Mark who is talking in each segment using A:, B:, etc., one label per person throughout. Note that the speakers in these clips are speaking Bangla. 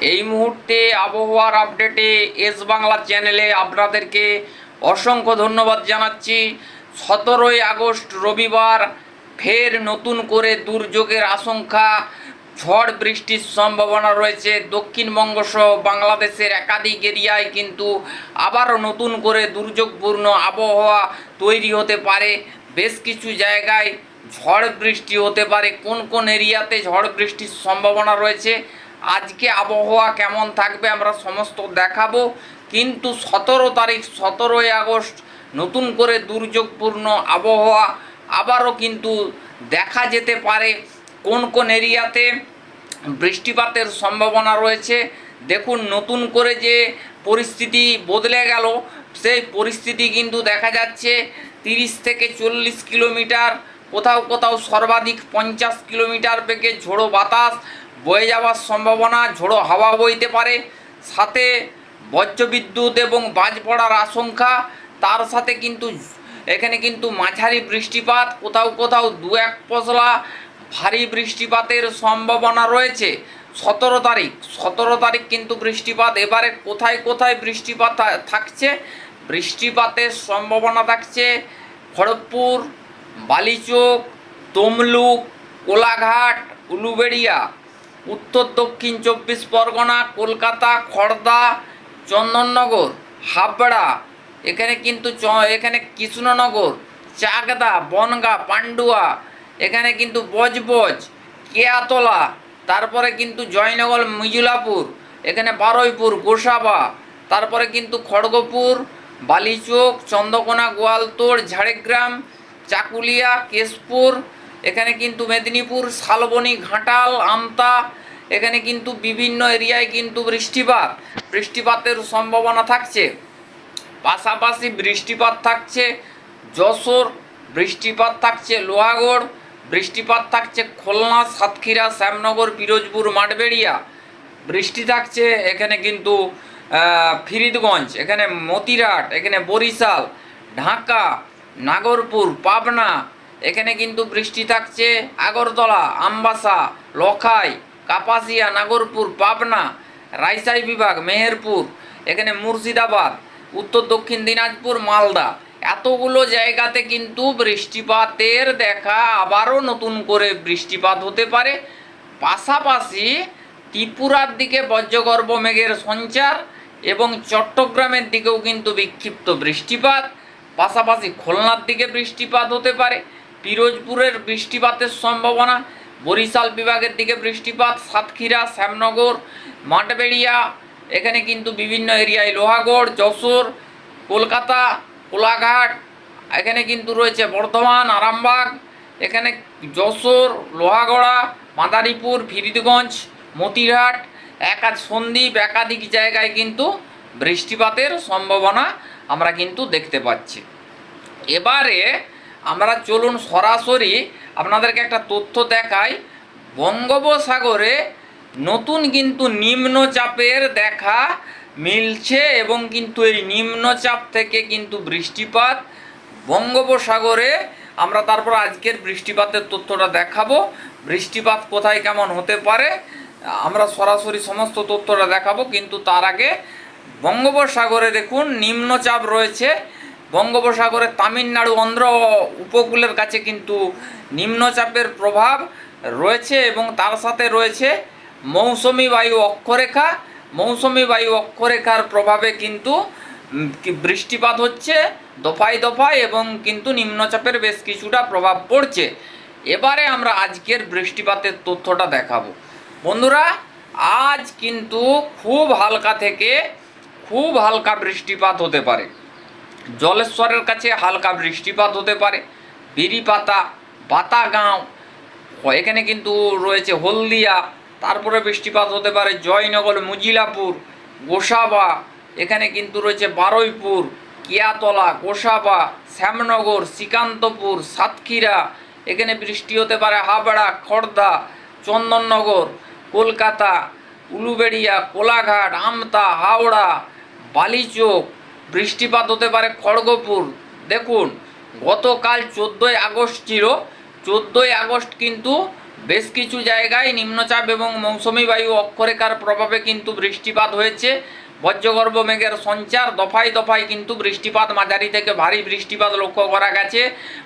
A: এই মুহূর্তে আবহাওয়ার আপডেটে এস বাংলা চ্যানেলে আপনাদেরকে অসংখ্য ধন্যবাদ জানাচ্ছি। সতেরোই আগস্ট রবিবার ফের নতুন করে দুর্যোগের আশঙ্কা, ঝড় বৃষ্টির সম্ভাবনা রয়েছে। দক্ষিণবঙ্গ সহ বাংলাদেশের একাধিক এরিয়ায় কিন্তু আবারও নতুন করে দুর্যোগপূর্ণ আবহাওয়া তৈরি হতে পারে। বেশ কিছু জায়গায় ঝড় বৃষ্টি হতে পারে। কোন কোন এরিয়াতে ঝড় বৃষ্টির সম্ভাবনা রয়েছে? আজকে আবহাওয়া কেমন থাকবে আমরা সমস্ত দেখাবো। কিন্তু সতেরো তারিখ, সতেরোই আগস্ট, নতুন করে দুর্যোগপূর্ণ আবহাওয়া আবারও কিন্তু দেখা যেতে পারে কোন কোন এরিয়াতে। বৃষ্টিপাতের সম্ভাবনা রয়েছে। দেখুন, নতুন করে যে পরিস্থিতি বদলে গেল, সেই পরিস্থিতি কিন্তু দেখা যাচ্ছে। তিরিশ থেকে চল্লিশ কিলোমিটার, কোথাও কোথাও সর্বাধিক পঞ্চাশ কিলোমিটার বেগে ঝোড়ো বাতাস বয়ে যাওয়ার সম্ভাবনা, ঝোড়ো হাওয়া বইতে পারে। সাথে বজ্রবিদ্যুৎ এবং বাজ পড়ার আশঙ্কা, তার সাথে কিন্তু এখানে কিন্তু মাঝারি বৃষ্টিপাত, কোথাও কোথাও দু এক পশলা ভারী বৃষ্টিপাতের সম্ভাবনা রয়েছে। সতেরো তারিখ সতেরো তারিখ কিন্তু বৃষ্টিপাত, এবারে কোথায় কোথায় বৃষ্টিপাত থাকছে? বৃষ্টিপাতের সম্ভাবনা থাকছে খড়গপুর, বালিচোক, তমলুক, কোলাঘাট, উলুবেড়িয়া। উত্তর দক্ষিণ চব্বিশ পরগনা, কলকাতা খড়দা চন্দননগর, হাবড়া, এখানে কিন্তু এখানে কৃষ্ণনগর, চাকদা, বনগা, পান্ডুয়া, এখানে কিন্তু বজবজ, কেয়াতলা, তারপরে কিন্তু জয়নগর মিজুলাপুর এখানে বারুইপুর, গোসাবা, তারপরে কিন্তু খড়গপুর, বালিচোক, চন্দ্রকোনা, গোয়ালতোড়, ঝাড়গ্রাম, চাকুলিয়া, কেশপুর এখানে কিন্তু মেদিনীপুর, শালবনী, ঘাটাল, আমতা, এখানে কিন্তু বিভিন্ন এরিয়ায় কিন্তু বৃষ্টিপাত। বৃষ্টিপাতের সম্ভাবনা থাকছে। পাশাপাশি বৃষ্টিপাত থাকছে যশোর, বৃষ্টিপাত থাকছে লোহাগড়, বৃষ্টিপাত থাকছে খুলনা, সাতক্ষীরা, শ্যামনগর, পিরোজপুর, মাঠবেড়িয়া। বৃষ্টি থাকছে এখানে কিন্তু ফিরিদগঞ্জ, এখানে মতিরাট এখানে বরিশাল, ঢাকা, নাগরপুর, পাবনা এখানে কিন্তু বৃষ্টি থাকছে আগরতলা, আমবাসা, লখাই, কাপাসিয়া, নাগরপুর, পাবনা, রাইসাই বিভাগ, মেহেরপুর, এখানে মুর্শিদাবাদ, উত্তর দক্ষিণ দিনাজপুর, মালদা। এতগুলো জায়গাতে কিন্তু বৃষ্টিপাতের দেখা আবারও নতুন করে বৃষ্টিপাত হতে পারে। পাশাপাশি ত্রিপুরার দিকে বজ্রগর্ভ মেঘের সঞ্চার এবং চট্টগ্রামের দিকেও কিন্তু বিক্ষিপ্ত বৃষ্টিপাত। পাশাপাশি খুলনার দিকে বৃষ্টিপাত হতে পারে। পিরোজপুরের বৃষ্টিপাতের সম্ভাবনা, বরিশাল বিভাগের দিকে বৃষ্টিপাত, সাতক্ষীরা, শ্যামনগর, মাঠবেড়িয়া, এখানে কিন্তু বিভিন্ন এরিয়ায় লোহাগড়, যশোর, কলকাতা, কোলাঘাট, এখানে কিন্তু রয়েছে বর্ধমান, আরামবাগ, এখানে যশোর, লোহাগড়া, মাদারীপুর, ফিরিদগঞ্জ, মতিরহাট, একাধ সন্দ্বীপ, একাধিক জায়গায় কিন্তু বৃষ্টিপাতের সম্ভাবনা আমরা কিন্তু দেখতে পাচ্ছি। এবারে আমরা চলুন সরাসরি আপনাদেরকে একটা তথ্য দেখাই। বঙ্গোপসাগরে নতুন কিন্তু নিম্নচাপের দেখা মিলছে এবং কিন্তু এই নিম্নচাপ থেকে কিন্তু বৃষ্টিপাত। বঙ্গোপসাগরে আমরা তারপর আজকের বৃষ্টিপাতের তথ্যটা দেখাবো। বৃষ্টিপাত কোথায় কেমন হতে পারে, আমরা সরাসরি সমস্ত তথ্যটা দেখাবো। কিন্তু তার আগে বঙ্গোপসাগরে দেখুন, নিম্নচাপ রয়েছে। বঙ্গোপসাগরে তামিলনাড়ু অন্ধ্র উপকূলের কাছে কিন্তু নিম্নচাপের প্রভাব রয়েছে এবং তার সাথে রয়েছে মৌসুমি বায়ু অক্ষরেখা। মৌসুমি বায়ু অক্ষরেখার প্রভাবে কিন্তু বৃষ্টিপাত হচ্ছে দফায় দফায় এবং কিন্তু নিম্নচাপের বেশ কিছুটা প্রভাব পড়ছে। এবারে আমরা আজকের বৃষ্টিপাতের তথ্যটা দেখাবো। বন্ধুরা, আজ কিন্তু খুব হালকা থেকে খুব হালকা বৃষ্টিপাত হতে পারে। জলেশ্বরের কাছে হালকা বৃষ্টিপাত হতে পারে। বিরিপাতা বাতাগাঁও, এখানে কিন্তু রয়েছে হলদিয়া, তারপরে বৃষ্টিপাত হতে পারে জয়নগর, মুজিলাপুর, গোসাবা, এখানে কিন্তু রয়েছে বারুইপুর, কিয়াতলা, গোসাবা, শ্যামনগর, শ্রীকান্তপুর, সাতক্ষীরা, এখানে বৃষ্টি হতে পারে হাবড়া, খর্দা, চন্দননগর, কলকাতা, উলুবেড়িয়া, কোলাঘাট, আমতা, হাওড়া, বালিচোক বৃষ্টিপাত হতে পারে খড়গপুর। দেখুন, গতকাল চোদ্দোই আগস্ট ছিল। চোদ্দোই আগস্ট কিন্তু বেশ কিছু জায়গায় নিম্নচাপ এবং মৌসুমি বায়ু অক্ষরেখার প্রভাবে কিন্তু বৃষ্টিপাত হয়েছে। বজ্রগর্ভ মেঘের সঞ্চার দফায় দফায় কিন্তু বৃষ্টিপাত, মাঝারি থেকে ভারী বৃষ্টিপাত লক্ষ্য করা গেছে।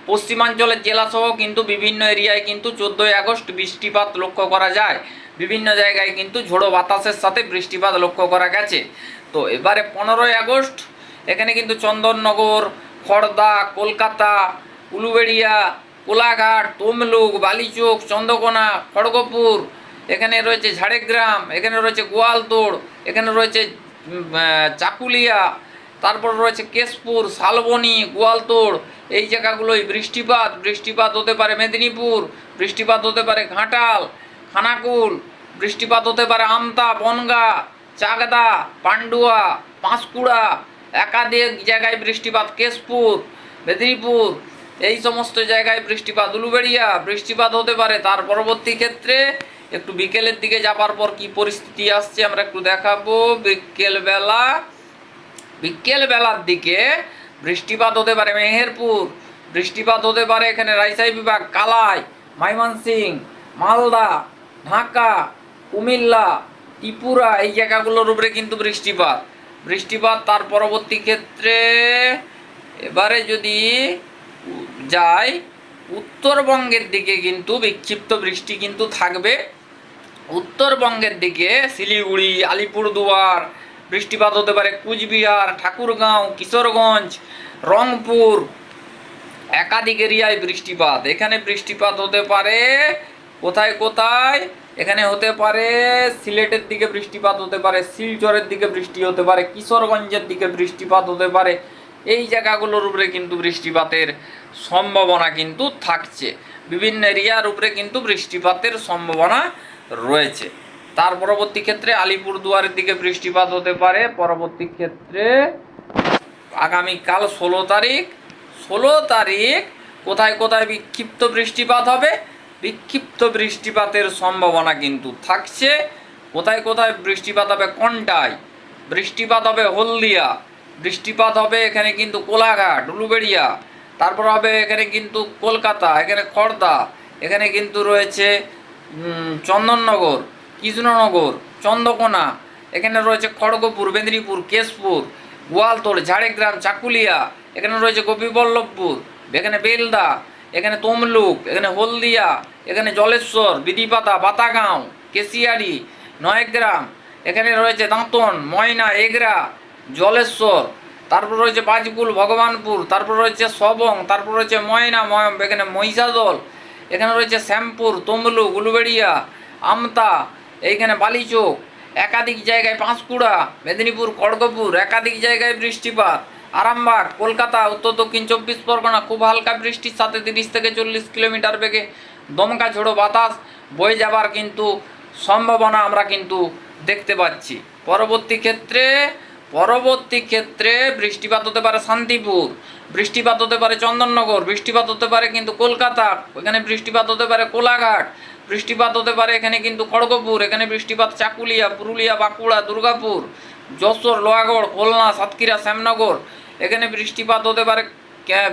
A: পশ্চিমাঞ্চলের জেলাসহ কিন্তু বিভিন্ন এরিয়ায় কিন্তু চোদ্দোই আগস্ট বৃষ্টিপাত লক্ষ্য করা যায়। বিভিন্ন জায়গায় কিন্তু ঝোড়ো বাতাসের সাথে বৃষ্টিপাত লক্ষ্য করা গেছে। তো এবারে পনেরোই আগস্ট এখানে কিন্তু চন্দননগর, খড়দা, কলকাতা, উলুবেড়িয়া, কোলাঘাট, তমলুক, বালিচোক, চন্দ্রকোনা, খড়গপুর, এখানে রয়েছে ঝাড়গ্রাম, এখানে রয়েছে গোয়ালতোড়, এখানে রয়েছে চাকুলিয়া, তারপর রয়েছে কেশপুর, শালবনি, গোয়ালতোড়, এই জায়গাগুলোই বৃষ্টিপাত বৃষ্টিপাত হতে পারে মেদিনীপুর, বৃষ্টিপাত হতে পারে ঘাটাল, খানাকুল, বৃষ্টিপাত হতে পারে আমতা, বনগা চাকদা পান্ডুয়া, পাঁশকুড়া একাধিক জায়গায় বৃষ্টিপাত, কেশপুর, মেদিনীপুর, এই সমস্ত জায়গায় বৃষ্টিপাত, উলুবেড়িয়া, বৃষ্টিপাত হতে পারে। তার পরবর্তী ক্ষেত্রে একটু বিকেলের দিকে যাবার পর কি পরিস্থিতি আসছে আমরা একটু দেখাবো। বিকেলবেলা, বিকেলবেলার দিকে বৃষ্টিপাত হতে পারে মেহেরপুর, বৃষ্টিপাত হতে পারে এখানে রাজশাহী বিভাগ, কালাই, ময়মনসিং, মালদা, ঢাকা, কুমিল্লা, ত্রিপুরা, এই জায়গাগুলোর উপরে কিন্তু বৃষ্টিপাত। বৃষ্টিপাত তার পরবর্তী ক্ষেত্রে এবারে যদি যায় উত্তরবঙ্গের দিকে কিন্তু বিক্ষিপ্ত বৃষ্টি কিন্তু থাকবে। উত্তরবঙ্গের দিকে শিলিগুড়ি, আলিপুরদুয়ার, বৃষ্টিপাত হতে পারে কুচবিহার, ঠাকুরগাঁও, কিশোরগঞ্জ, রংপুর, একাধিক এরিয়ায় বৃষ্টিপাত। এখানে বৃষ্টিপাত হতে পারে কোথায় কোথায়? এখানে হতে পারে সিলেটের দিকে বৃষ্টিপাত হতে পারে, শিলচরের দিকে বৃষ্টি হতে পারে, কিশোরগঞ্জের দিকে বৃষ্টিপাত হতে পারে। এই জায়গাগুলোর উপরে কিন্তু বৃষ্টিপাতের সম্ভাবনা কিন্তু থাকছে। বিভিন্ন এরিয়ার উপরে কিন্তু বৃষ্টিপাতের সম্ভাবনা রয়েছে। তার পরবর্তী ক্ষেত্রে আলিপুরদুয়ারের দিকে বৃষ্টিপাত হতে পারে। পরবর্তী ক্ষেত্রে আগামীকাল ষোলো তারিখ। ষোলো তারিখ কোথায় কোথায় বিক্ষিপ্ত বৃষ্টিপাত হবে? বিক্ষিপ্ত বৃষ্টিপাতের সম্ভাবনা কিন্তু থাকছে। কোথায় কোথায় বৃষ্টিপাত হবে? কোনটায় বৃষ্টিপাত হবে হলদিয়া। বৃষ্টিপাত হবে এখানে কিন্তু কোলাঘাট, উলুবেড়িয়া। তারপর হবে এখানে কিন্তু কলকাতা, এখানে খড়দা এখানে কিন্তু রয়েছে চন্দননগর, কৃষ্ণনগর, চন্দ্রকোনা, এখানে রয়েছে খড়গপুর, মেদিনীপুর, কেশপুর গোয়ালতোড় ঝাড়গ্রাম, চাকুলিয়া, এখানে রয়েছে গোপীবল্লভপুর, এখানে বেলদা এখানে তমলুক, এখানে হলদিয়া, এখানে জলেশ্বর বিধিপাতা বাতাগাঁও, কেশিয়ারি, নয়গ্রাম, এখানে রয়েছে দাঁতন, ময়না, এগরা, জলেশ্বর, তারপর রয়েছে বাজপুল ভগবানপুর, তারপর রয়েছে সবং, তারপর রয়েছে ময়না ময়- এখানে মহিষাদল, এখানে রয়েছে শ্যামপুর, তমলুক, উলুবেড়িয়া, আমতা, এইখানে বালিচোক, একাধিক জায়গায় পাঁশকুড়া, মেদিনীপুর খড়গপুর একাধিক জায়গায় বৃষ্টিপাত। আরামবাগ, কলকাতা, উত্তর দক্ষিণ চব্বিশ পরগনা, খুব হালকা বৃষ্টির সাথে তিরিশ থেকে চল্লিশ কিলোমিটার বেগে দমকা ঝোড়ো বাতাস বয়ে যাবার কিন্তু সম্ভাবনা আমরা কিন্তু দেখতে পাচ্ছি। পরবর্তী ক্ষেত্রে পরবর্তী ক্ষেত্রে বৃষ্টিপাত হতে পারে শান্তিপুর, বৃষ্টিপাত হতে পারে চন্দননগর, বৃষ্টিপাত হতে পারে কিন্তু কলকাতা এখানে বৃষ্টিপাত হতে পারে কোলাঘাট, বৃষ্টিপাত হতে পারে এখানে কিন্তু খড়গপুর, এখানে বৃষ্টিপাত চাকুলিয়া, পুরুলিয়া, বাঁকুড়া, দুর্গাপুর, যশোর, লোহাগড়, খুলনা, সাতক্ষীরা, শ্যামনগর এখানে বৃষ্টিপাত হতে পারে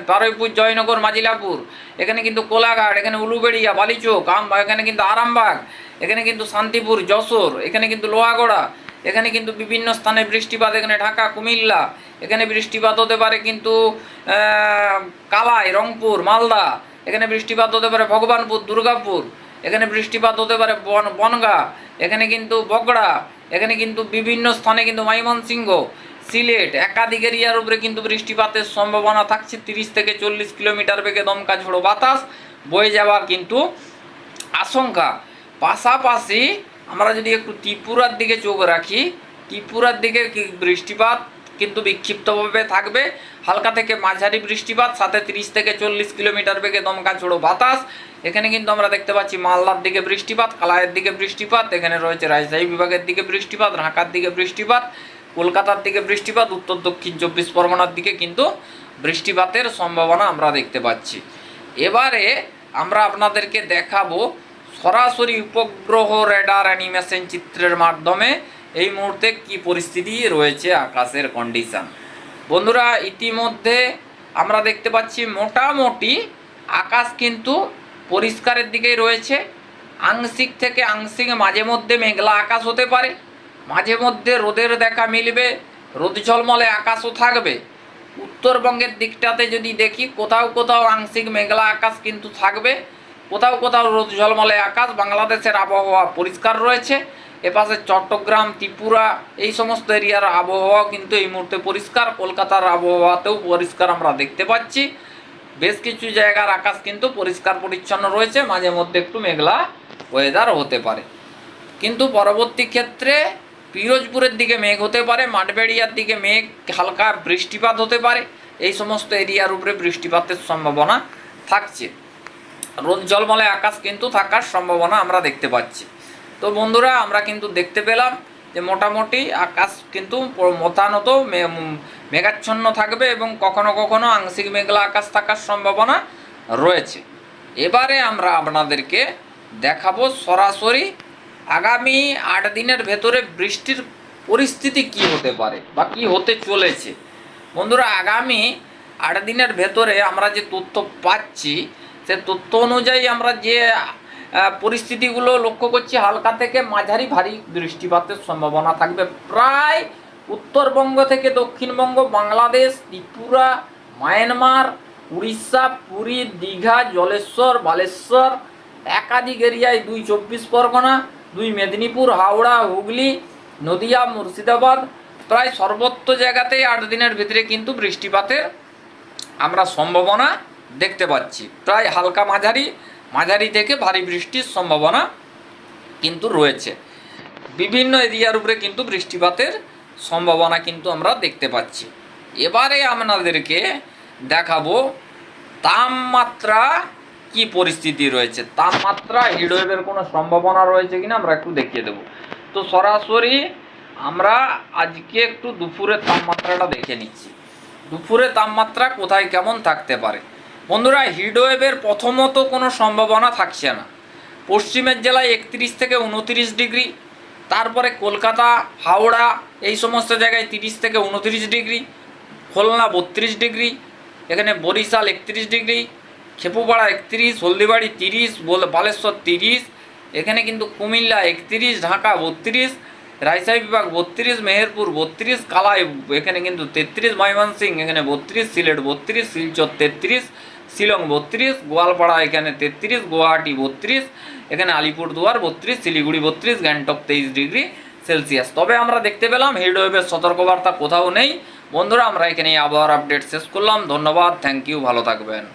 A: বারুইপুর জয়নগর, মাজিলাপুর, এখানে কিন্তু কোলাঘাট, এখানে উলুবেড়িয়া, বালিচোক এখানে কিন্তু আরামবাগ, এখানে কিন্তু শান্তিপুর, যশোর, এখানে কিন্তু লোহাগড়া, এখানে কিন্তু বিভিন্ন স্থানে বৃষ্টিপাত, এখানে ঢাকা, কুমিল্লা, এখানে বৃষ্টিপাত হতে পারে কিন্তু কালাই, রংপুর, মালদা, এখানে বৃষ্টিপাত হতে পারে ভগবানপুর, দুর্গাপুর, এখানে বৃষ্টিপাত হতে পারে বন, বনগা, এখানে কিন্তু বগড়া, এখানে কিন্তু বিভিন্ন স্থানে কিন্তু ময়মনসিংহ সিলেট। একাধিক এরিয়ার উপরে কিন্তু বৃষ্টিপাতের সম্ভাবনা থাকছে। তিরিশ থেকে চল্লিশ কিলোমিটার বেগে দমকা ঝোড়ো বাতাস বয়ে যাওয়ার কিন্তু আশঙ্কা। পাশাপাশি আমরা যদি একটু ত্রিপুরার দিকে চোখ রাখি, ত্রিপুরার দিকে বৃষ্টিপাত কিন্তু বিক্ষিপ্তভাবে থাকবে। হালকা থেকে মাঝারি বৃষ্টিপাত, সাথে তিরিশ থেকে চল্লিশ কিলোমিটার বেগে দমকা ঝোড়ো বাতাস। এখানে কিন্তু আমরা দেখতে পাচ্ছি মালদার দিকে বৃষ্টিপাত কালায়ের দিকে বৃষ্টিপাত, এখানে রয়েছে রাজশাহী বিভাগের দিকে বৃষ্টিপাত, ঢাকার দিকে বৃষ্টিপাত। কলকাতার দিকে বৃষ্টিপাত, উত্তর দক্ষিণ চব্বিশ পরগনার দিকে কিন্তু বৃষ্টিপাতের সম্ভাবনা আমরা দেখতে পাচ্ছি। এবারে আমরা আপনাদেরকে দেখাবো সরাসরি উপগ্রহ রেডার অ্যানিমেশন চিত্রের মাধ্যমে এই মুহূর্তে কি পরিস্থিতি রয়েছে আকাশের কন্ডিশন বন্ধুরা, ইতিমধ্যে আমরা দেখতে পাচ্ছি মোটামুটি আকাশ কিন্তু পরিষ্কারের দিকেই রয়েছে। আংশিক থেকে আংশিক মাঝে মধ্যে মেঘলা আকাশ হতে পারে। মাঝে মধ্যে রোদের দেখা মিলবে, রোদ ঝলমলে আকাশও থাকবে। উত্তরবঙ্গের দিকটাতে যদি দেখি, কোথাও কোথাও আংশিক মেঘলা আকাশ কিন্তু থাকবে, কোথাও কোথাও রোদ ঝলমলে আকাশ। বাংলাদেশের আবহাওয়া পরিষ্কার রয়েছে, এপাশে চট্টগ্রাম, ত্রিপুরা, এই সমস্ত এরিয়ার আবহাওয়া কিন্তু এই মুহূর্তে পরিষ্কার। কলকাতার আবহাওয়াতেও পরিষ্কার আমরা দেখতে পাচ্ছি। বেশ কিছু জায়গার আকাশ কিন্তু পরিষ্কার পরিচ্ছন্ন রয়েছে মাঝে মধ্যে একটু মেঘলা ওয়েদার হতে পারে। কিন্তু পরবর্তী ক্ষেত্রে পিরোজপুরের দিকে মেঘ হতে পারে, মাঠবেড়িয়ার দিকে মেঘ, হালকা বৃষ্টিপাত হতে পারে। এই সমস্ত এরিয়ার উপরে বৃষ্টিপাতের সম্ভাবনা থাকছে। রোদ জলমলে আকাশ কিন্তু থাকার সম্ভাবনা আমরা দেখতে পাচ্ছি। তো বন্ধুরা, আমরা কিন্তু দেখতে পেলাম যে মোটামুটি আকাশ কিন্তু মতানত মেঘাচ্ছন্ন থাকবে এবং কখনো কখনো আংশিক মেঘলা আকাশ থাকার সম্ভাবনা রয়েছে। এবারে আমরা আপনাদেরকে দেখাবো সরাসরি আগামী আট দিনের ভেতরে বৃষ্টির পরিস্থিতি কি হতে পারে বা কি হতে চলেছে? বন্ধুরা, আগামী আট দিনের ভেতরে আমরা যে তথ্য পাচ্ছি, সে তথ্য অনুযায়ী আমরা যে পরিস্থিতিগুলো লক্ষ্য করছি, হালকা থেকে মাঝারি ভারী বৃষ্টিপাতের সম্ভাবনা থাকবে। প্রায় উত্তরবঙ্গ থেকে দক্ষিণবঙ্গ, বাংলাদেশ, ত্রিপুরা, মায়ানমার, উড়িষ্যা, পুরী, দীঘা, জলেশ্বর, বালেশ্বর, একাধিক এরিয়ায় দুই চব্বিশ পরগনা দুই মেদিনীপুর, হাওড়া, হুগলি, নদিয়া, মুর্শিদাবাদ প্রায় সর্বত্র জায়গাতেই আট দিনের ভিতরে কিন্তু বৃষ্টিপাতের আমরা সম্ভাবনা দেখতে পাচ্ছি। প্রায় হালকা মাঝারি মাঝারি থেকে ভারী বৃষ্টির সম্ভাবনা কিন্তু রয়েছে। বিভিন্ন এরিয়ার উপরে কিন্তু বৃষ্টিপাতের সম্ভাবনা কিন্তু আমরা দেখতে পাচ্ছি। এবারে আপনাদেরকে দেখাবো তাপমাত্রা কি পরিস্থিতি রয়েছে? তাপমাত্রা হিডওয়েভের কোনো সম্ভাবনা রয়েছে কিনা আমরা একটু দেখিয়ে দেবো। তো সরাসরি আমরা আজকে একটু দুপুরের তাপমাত্রাটা দেখে নিচ্ছি। দুপুরে তাপমাত্রা কোথায় কেমন থাকতে পারে? বন্ধুরা হিডওয়েভের প্রথমত কোনো সম্ভাবনা থাকছে না। পশ্চিমের জেলায় একত্রিশ থেকে উনত্রিশ ডিগ্রি, তারপরে কলকাতা, হাওড়া, এই সমস্ত জায়গায় তিরিশ থেকে উনত্রিশ ডিগ্রি, খুলনা বত্রিশ ডিগ্রি, এখানে বরিশাল একত্রিশ ডিগ্রি খেপুপাড়া একত্রিশ, হলদিবাড়ি তিরিশ বালেশ্বর তিরিশ, এখানে কিন্তু কুমিল্লা একত্রিশ, ঢাকা বত্রিশ, রাজশাহী বিভাগ বত্রিশ, মেহেরপুর বত্রিশ, কালাই এখানে কিন্তু তেত্রিশ ময়মনসিং এখানে বত্রিশ, সিলেট বত্রিশ, শিলচর তেত্রিশ, শিলং বত্রিশ, গোয়ালপাড়া এখানে তেত্রিশ, গুয়াহাটি বত্রিশ, এখানে আলিপুরদুয়ার বত্রিশ, শিলিগুড়ি বত্রিশ, গ্যাংটক তেইশ ডিগ্রি সেলসিয়াস। তবে আমরা দেখতে পেলাম হিডওয়েভের সতর্কবার্তা কোথাও নেই। বন্ধুরা, আমরা এখানে আবহাওয়ার আপডেট শেষ করলাম। ধন্যবাদ, থ্যাংক ইউ, ভালো থাকবেন।